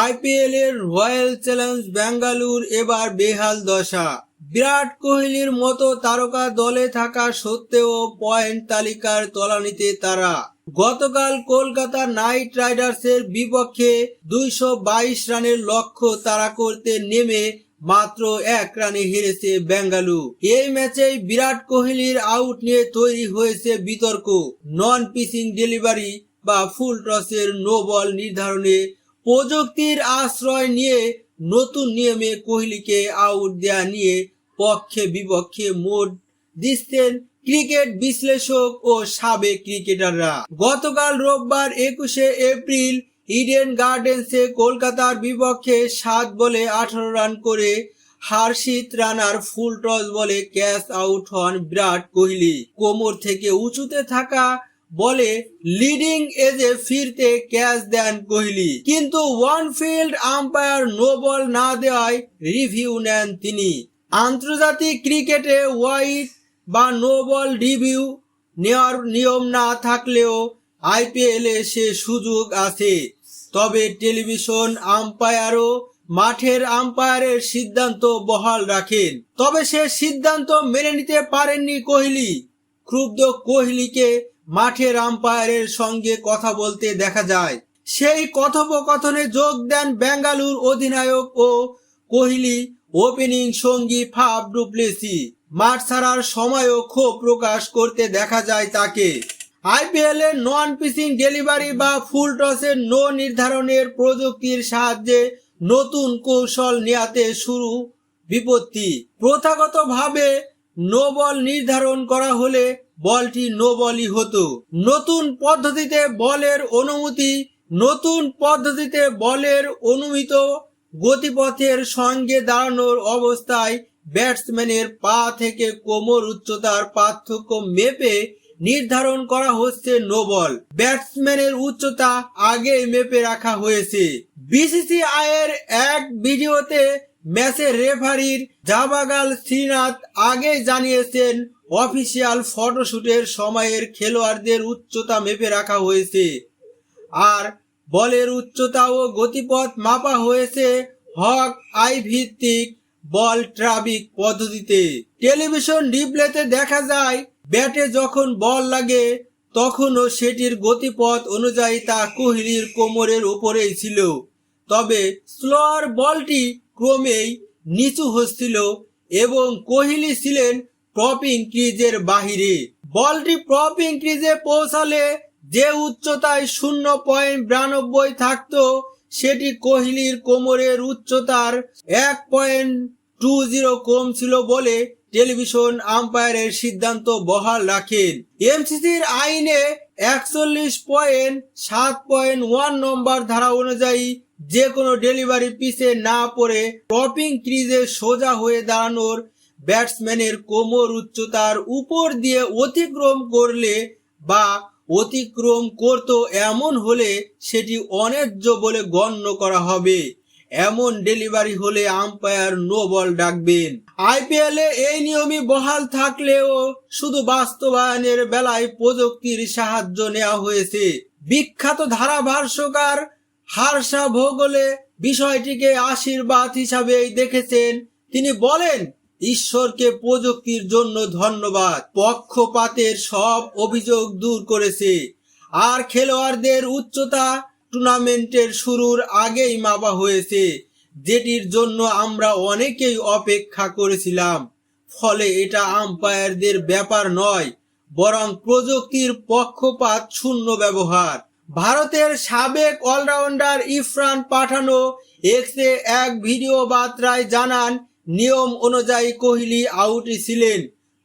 IPL এর royal challenge Bengaluru এবার বেহাল দশা। বিরাট কোহলির মতো তারকা দলে থাকা সত্ত্বেও পয়েন্ট তালিকার তলানিতে তারা। গতকাল কলকাতা নাইট রাইডার্সের বিপক্ষে দুইশো বাইশ রানের লক্ষ্য তারা করতে নেমে মাত্র এক রানে হেরেছে বেঙ্গালু এই ম্যাচেই বিরাট কোহলির আউট নিয়ে তৈরি হয়েছে বিতর্ক। নন পিচিং ডেলিভারি বা ফুল টসের নো বল নির্ধারণে প্রযুক্তির আশ্রয় নিয়ে নতুন নিয়মে কোহলিকে আউট দেয়া নিয়ে পক্ষে বিপক্ষে মোট দিচ্ছেন ক্রিকেট বিশ্লেষক ও সাবেক ক্রিকেটাররা। গতকাল রোববার একুশে এপ্রিল ইডেন গার্ডেন্সে কলকাতার বিপক্ষে সাত বলে আঠারো রান করে হার্ষিত রানার ফুল টস বলে ক্যাচ আউট হন বিরাট কোহলি। কোমর থেকে উঁচুতে থাকা বলে লিডিং এজে ফিরতে ক্যাচ দেন কোহলি। কিন্তু on field umpire no ball না দেওয়ায় রিভিউ নেন তিনি। আন্তর্জাতিক ক্রিকেটে ওয়াইড বা নো বল রিভিউ নেওয়ার নিয়ম না থাকলেও আইপিএলে সে সুযোগ আছে। তবে টেলিভিশন আম্পায়ারও মাঠের আম্পায়ারের সিদ্ধান্ত বহাল রাখেন। তবে সে সিদ্ধান্ত মেনে নিতে পারেননি কোহলি। ক্রুব্ধ কোহলিকে মাঠের আম্পায়ারের সঙ্গে কথা বলতে দেখা যায়। সেই কথোপকথনে যোগ দেন বেঙ্গালুর অধিনায়ক ও কোহলি, ওপেনিং সঙ্গী ফাব ডুপ্লেসি। মাঠ ছাড়ার সময়ও ক্ষোভ প্রকাশ করতে দেখা যায় তাকে। আইপিএল এর নন পিচিং ডেলিভারি বা ফুল টসের নো নির্ধারণের প্রযুক্তির সাহায্যে নতুন কৌশল নেয়াতে শুরু বিপত্তি। প্রথাগতভাবে নো বল নির্ধারণ করা হলে বলটি নো বলই হতো। নতুন পদ্ধতিতে বলের অনুমতি নতুন পদ্ধতিতে বলের অনুমিত গতিপথের সঙ্গে দাঁড়ানোর অবস্থায় ব্যাটসম্যানের পা থেকে কোমর উচ্চতার পার্থক্য মেপে নির্ধারণ করা হচ্ছে নো বল। ব্যাটসম্যানের উচ্চতা আগে মেপে রাখা হয়েছে। বিসিসিআই এর এক ভিডিওতে ম্যাচের রেফারির জাবাগাল শ্রীনাথ আগেই জানিয়েছেন অফিসিয়াল ফটোশুটের সময়ের খেলোয়াড়দের উচ্চতা মেপে রাখা হয়েছে। আর বলের উচ্চতা ও গতিপথ মাপা হয়েছে হক আই ভিত্তিক বল ট্রাফিক পদ্ধতিতে। টেলিভিশন ডিপ্লেতে দেখা যায়, ব্যাটে যখন বল লাগে, তখনও সেটির গতিপথ অনুযায়ী তা কোহলির কোমরের উপরেই ছিল। তবে স্লোয়ার বলটি ক্রমেই নিচু হচ্ছিল এবং কোহলি ছিলেন প্রপিং ক্রিজের বাহিরে। বলটি প্রপিং ক্রিজে পৌঁছালে যে উচ্চতায় শূন্য পয়েন্ট বিরানব্বই থাকতো, সেটি কোহলির কোমরের উচ্চতার এক পয়েন্ট টু জিরো কম ছিল বলে টেলিভিশন আম্পায়ারের সিদ্ধান্ত বহাল রাখেন। এমসিসির আইনে একচল্লিশ পয়েন্ট সাত পয়েন্ট ওয়ান নম্বর ধারা অনুযায়ী যে কোনো ডেলিভারি পিছে না পড়ে টপিং ক্রিজে সোজা হয়ে দাঁড়ানোর ব্যাটসম্যানের কোমর উচ্চতার উপর দিয়ে অতিক্রম করলে বা অতিক্রম করত এমন হলে সেটি অন্যায্য বলে গণ্য করা হবে। এমন ডেলিভারি হলে আম্পায়ার নো বল ডাকবেন। আইপিএল এই নিয়মই বহাল থাকলেও শুধু বাস্তবায়নের বেলায় প্রযুক্তির সাহায্য নেওয়া হয়েছে। বিখ্যাত ধারাভাষ্যকার হার্ষা ভোগলে বিষয়টিকে আশীর্বাদ হিসাবেই দেখেছেন। তিনি বলেন ঈশ্বরকে প্রযুক্তির জন্য ধন্যবাদ। পক্ষপাতের সব অভিযোগ দূর করেছে। আর খেলোয়াড়দের উচ্চতা টুর্নামেন্টের শুরুর আগেই মাপা হয়েছে। যেটির জন্য আমরা অনেকেই অপেক্ষা করেছিলাম। ফলে এটা আম্পায়ারদের ব্যাপার নয়, বরং প্রযুক্তির পক্ষপাত শূন্য ব্যবহার। ভারতের সাবেক অলরাউন্ডার ইফরান পাঠানো এক্সে এক ভিডিও বার্তায় জানান নিয়ম অনুযায়ী কোহলি আউটই ছিলেন,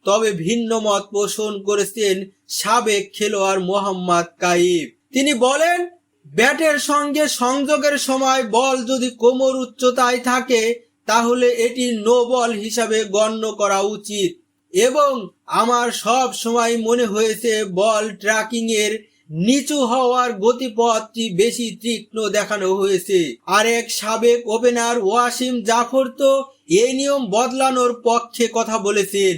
তবে ভিন্ন মত পোষণ করেছেন সাবেক খেলোয়াড় মোহাম্মদ কাইব তিনি বলেন, ব্যাটের সঙ্গে সংযোগের সময় বল যদি কোমর উচ্চতায় থাকে, তাহলে এটি নো বল হিসাবে গণ্য করা উচিত। এবং আমার সব সময় মনে হয়েছে বল ট্র্যাকিং এর নিচু হওয়ার গতিপথটি বেশি তীক্ষ্ণ দেখানো হয়েছে। আরেক সাবেক ওপেনার ওয়াসিম জাফর তো এই নিয়ম বদলানোর পক্ষে কথা বলেছেন।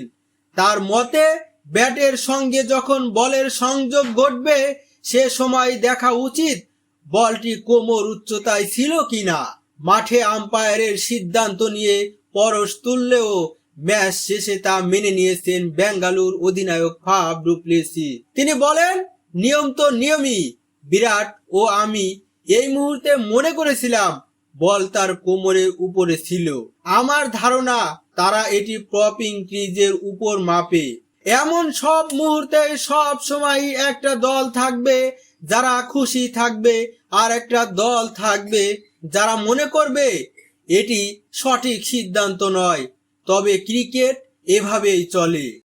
তার মতে, ব্যাটের সঙ্গে যখন বলের সংযোগ ঘটবে, সে সময় দেখা উচিত বলটি কোমর উচ্চতায় ছিল কিনা। মাঠে আম্পায়ারের সিদ্ধান্ত নিয়ে পরশ তুললেও ম্যাচ শেষে তা মেনে নিয়েছেন বেঙ্গালুর অধিনায়ক ফাব ডুপ্লেসি তিনি বলেন নিয়ম তো নিয়মই। বিরাট, ও আমি এই মুহূর্তে মনে করেছিলাম, বল তার কোমরের উপরে ছিল। আমার ধারণা, তারা এটি প্রপিং ক্রিজের উপর মাপে। এমন সব মুহূর্তে সব সময় একটা দল থাকবে, যারা খুশি থাকবে, আর একটা দল থাকবে, যারা মনে করবে, এটি সঠিক সিদ্ধান্ত নয়। তবে ক্রিকেট এভাবেই চলে।